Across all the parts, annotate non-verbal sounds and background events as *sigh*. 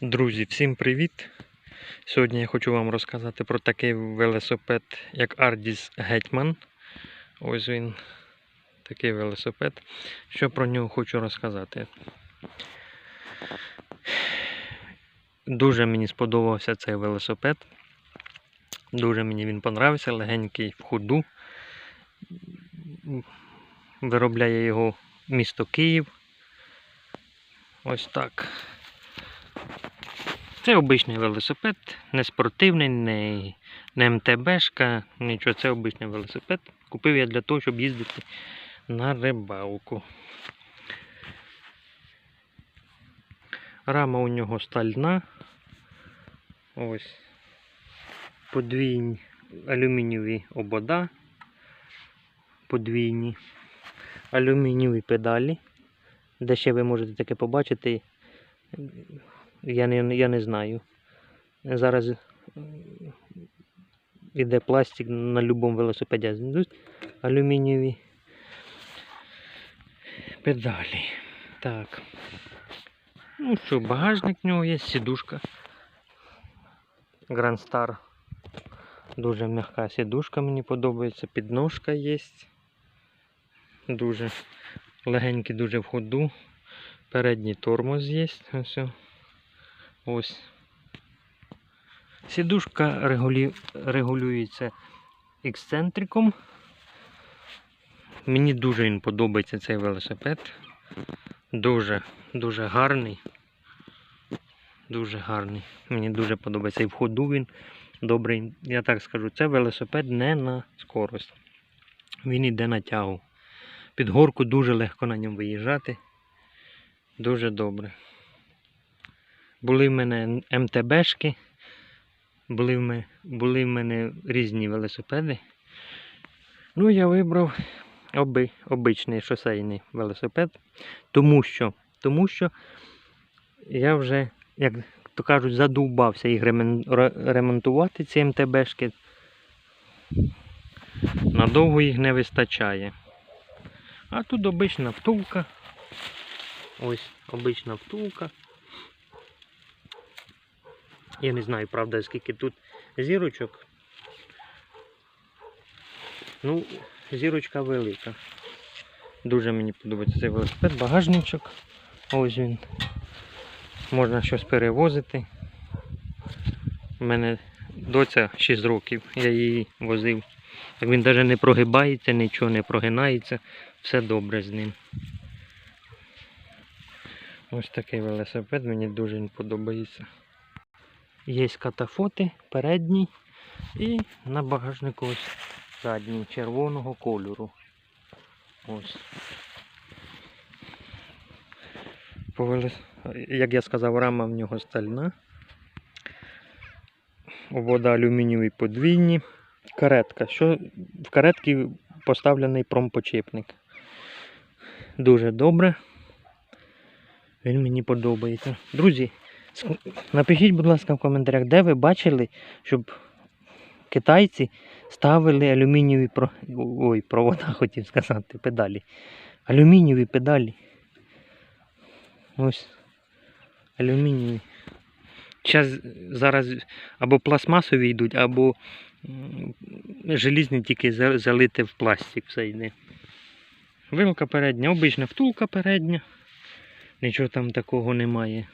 Друзі, всім привіт! Сьогодні я хочу вам розказати про такий велосипед, як Ardis Hetman. Ось він, такий велосипед. Що про нього хочу розказати. Дуже мені сподобався цей велосипед. Дуже мені він понравився, легенький в ходу. Виробляє його місто Київ. Ось так. Це обичний велосипед, не спортивний, не, не МТБшка, нічого, це обичний велосипед. Купив я для того, щоб їздити на рибалку. Рама у нього стальна. Ось. Подвійні алюмінієві обода. Подвійні. Алюмінієві педалі. Де ще ви можете таке побачити, я не, я не знаю. Зараз іде пластик на будь-якому велосипеді. Алюмінієві педалі. Так. Ну що, багажник в нього є, сідушка. Grand Star. Дуже м'яка сідушка, мені подобається. Підножка є. Дуже легенький, дуже в ходу. Передній тормоз є. Ось. Ось. Сідушка регулюється ексцентриком. Мені дуже він подобається цей велосипед. Дуже, дуже гарний. Дуже гарний. Мені дуже подобається. І в ходу він добрий. Я так скажу, це велосипед не на скорость. Він йде на тягу. Під горку дуже легко на ньому виїжджати. Дуже добре. Були в мене МТБшки, були в мене, були в мене різні велосипеди. Ну, я вибрав оби, обичний шосейний велосипед, тому що, тому що я вже, як то кажуть, задовбався їх ремонтувати, ці МТБшки. Надовго їх не вистачає. А тут обична втулка. Ось обична втулка. Я не знаю, правда, скільки тут зірочок. Ну, зірочка велика. Дуже мені подобається цей велосипед. Багажничок. Ось він. Можна щось перевозити. У мене доця 6 років, я її возив. Він навіть не прогибається, нічого не прогинається. Все добре з ним. Ось такий велосипед, мені дуже подобається. Є катафоти передній і на багажнику ось задній червоного кольору. Ось. Як я сказав, рама в нього стальна. Обода алюмінієві подвійні. Каретка. Що в каретці поставлений промпочепник. Дуже добре. Він мені подобається. Друзі, напишіть, будь ласка, в коментарях, де ви бачили, щоб китайці ставили алюмінієві про... Ой, провода *laughs* хотів сказати, педалі. Алюмінієві педалі. Ось. Алюмінієві. Зараз, зараз або пластмасові йдуть, або желізні тільки за- залите в пластик все йде. Вилка передня, обична втулка передня. Нічого там такого немає.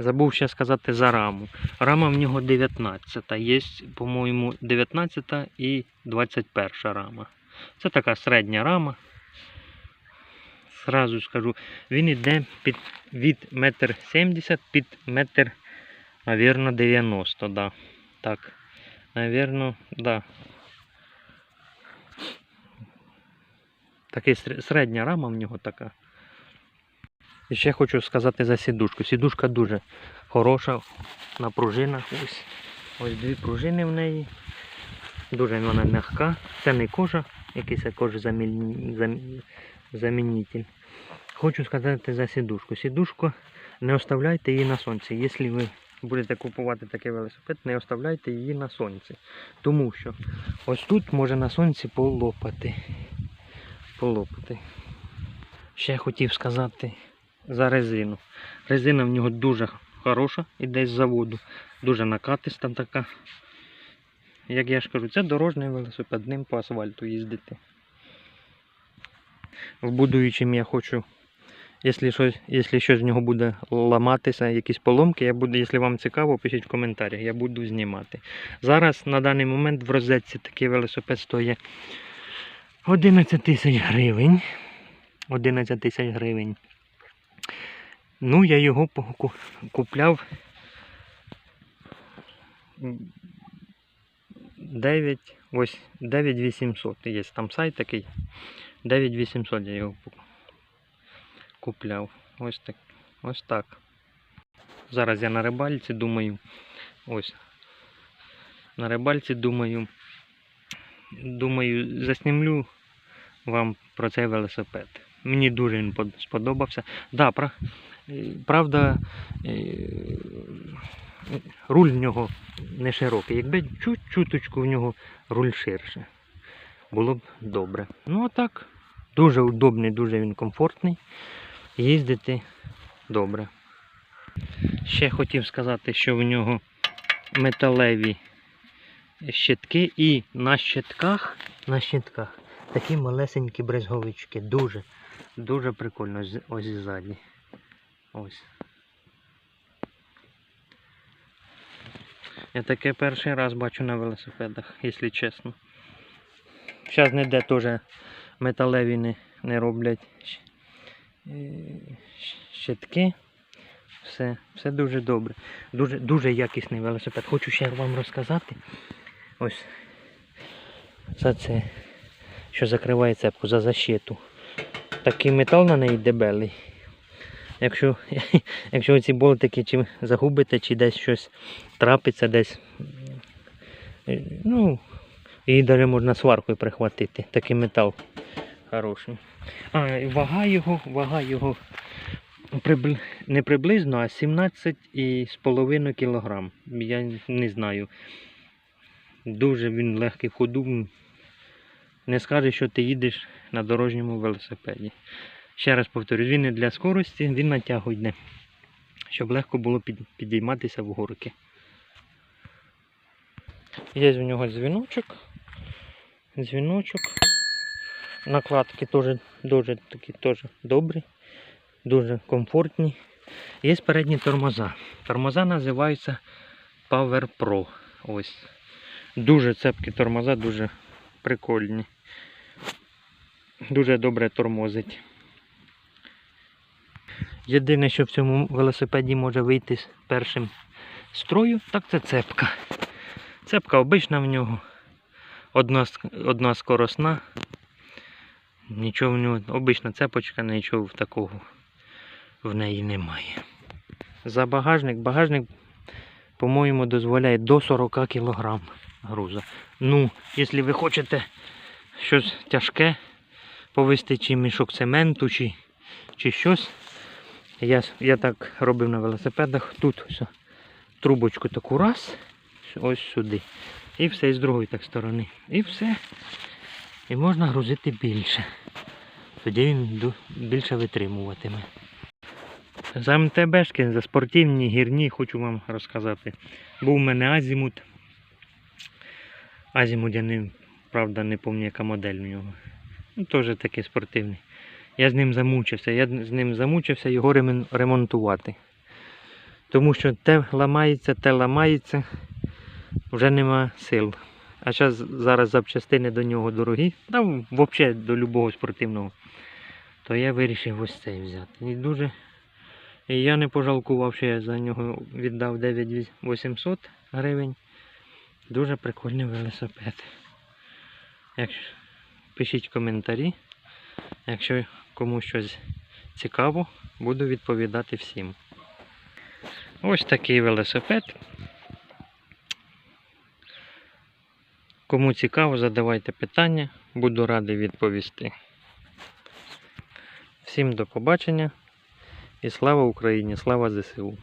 Забув ще сказати за раму. Рама в нього 19. Є, по-моєму, 19 і 21 рама. Це така середня рама. Зразу скажу, він йде під, від 1,70 м під 1,90 Навірно, 90, да. Так. Навірно, да. Такий середня рама в нього така. Ще хочу сказати за сідушку. Сідушка дуже хороша на пружинах. Ось, ось дві пружини в неї. Дуже вона м'яка. Це не кожа, якийсь кожа замінитель. Хочу сказати за сідушку. Сідушку не оставляйте її на сонці. Якщо ви будете купувати такий велосипед, не оставляйте її на сонці. Тому що ось тут може на сонці полопати. Полопати. Ще хотів сказати за резину. Резина в нього дуже хороша, іде з заводу, дуже накатиста така. Як я ж кажу, це дорожній велосипед, ним по асфальту їздити. В будуючим я хочу, якщо щось, якщо щось з нього буде ламатися, якісь поломки, я буду, якщо вам цікаво, пишіть в коментарях, я буду знімати. Зараз на даний момент в розетці такий велосипед стоїть 11 тисяч гривень. 11 тисяч гривень. Ну, я його купляв 9, ось 9800. Є там сайт такий. 9800 я його купляв. Ось так. Ось так. Зараз я на рибальці думаю. Ось. На рибальці думаю. Думаю, заснімлю вам про цей велосипед. Мені дуже він сподобався. Да, е, правда, е, руль в нього не широкий. Якби чуть-чуточку в нього руль ширше, було б добре. Ну а так, дуже удобний, дуже він комфортний. Їздити добре. Ще хотів сказати, що в нього металеві щитки і на щитках, на щитках такі малесенькі брезговички. Дуже, дуже прикольно. Ось ззаді. Ось. Я таке перший раз бачу на велосипедах, якщо чесно. Зараз ніде теж металеві не, не роблять е, щитки. Все, все дуже добре. Дуже, дуже якісний велосипед. Хочу ще вам розказати. Ось за це, що закриває цепку за защиту. Такий метал на неї дебелий. Якщо, *laughs* якщо ці болтики чи загубите, чи десь щось трапиться, десь. Ну, її навіть можна сваркою прихватити. Такий метал хороший. А, вага його, вага його прибли... не приблизно, а 17,5 кг. Я не знаю. Дуже він легкий в. Не скажеш, що ти їдеш на дорожньому велосипеді. Ще раз повторюю, він не для скорості, він на тягу йде, щоб легко було підійматися в горки. Є в нього дзвіночок. Дзвіночок. Накладки теж дуже такі теж добрі, дуже комфортні. Є передні тормоза. Тормоза називаються Power Pro. Ось. Дуже цепкі тормоза, дуже прикольні. Дуже добре тормозить. Єдине, що в цьому велосипеді може вийти з першим строю, так це цепка. Цепка обична в нього. Одна, одна скоросна. Нічого в нього, обична цепочка, нічого такого в неї немає. За багажник, багажник, по-моєму, дозволяє до 40 кг груза. Ну, якщо ви хочете щось тяжке повезти, чи мішок цементу, чи, чи щось. Я, я так робив на велосипедах. Тут ось, трубочку таку раз, ось сюди. І все і з другої так сторони. І все. І можна грузити більше. Тоді він більше витримуватиме. За МТБшки, за спортивні, гірні, хочу вам розказати. Був у мене азімут. Азімут я не, правда, не пам'ятаю, яка модель у нього. Ну, теж такий спортивний. Я з ним замучився. Я з ним замучився його ремонтувати. Тому що те ламається, те ламається, вже нема сил. А зараз зараз запчастини до нього дорогі, та взагалі до любого спортивного. То я вирішив ось цей взяти. І дуже. І я не пожалкував, що я за нього віддав 9800 гривень. Дуже прикольний велосипед. Якщо... Пишіть коментарі. Якщо комусь щось цікаво, буду відповідати всім. Ось такий велосипед. Кому цікаво, задавайте питання, буду радий відповісти. Всім до побачення і слава Україні! Слава ЗСУ!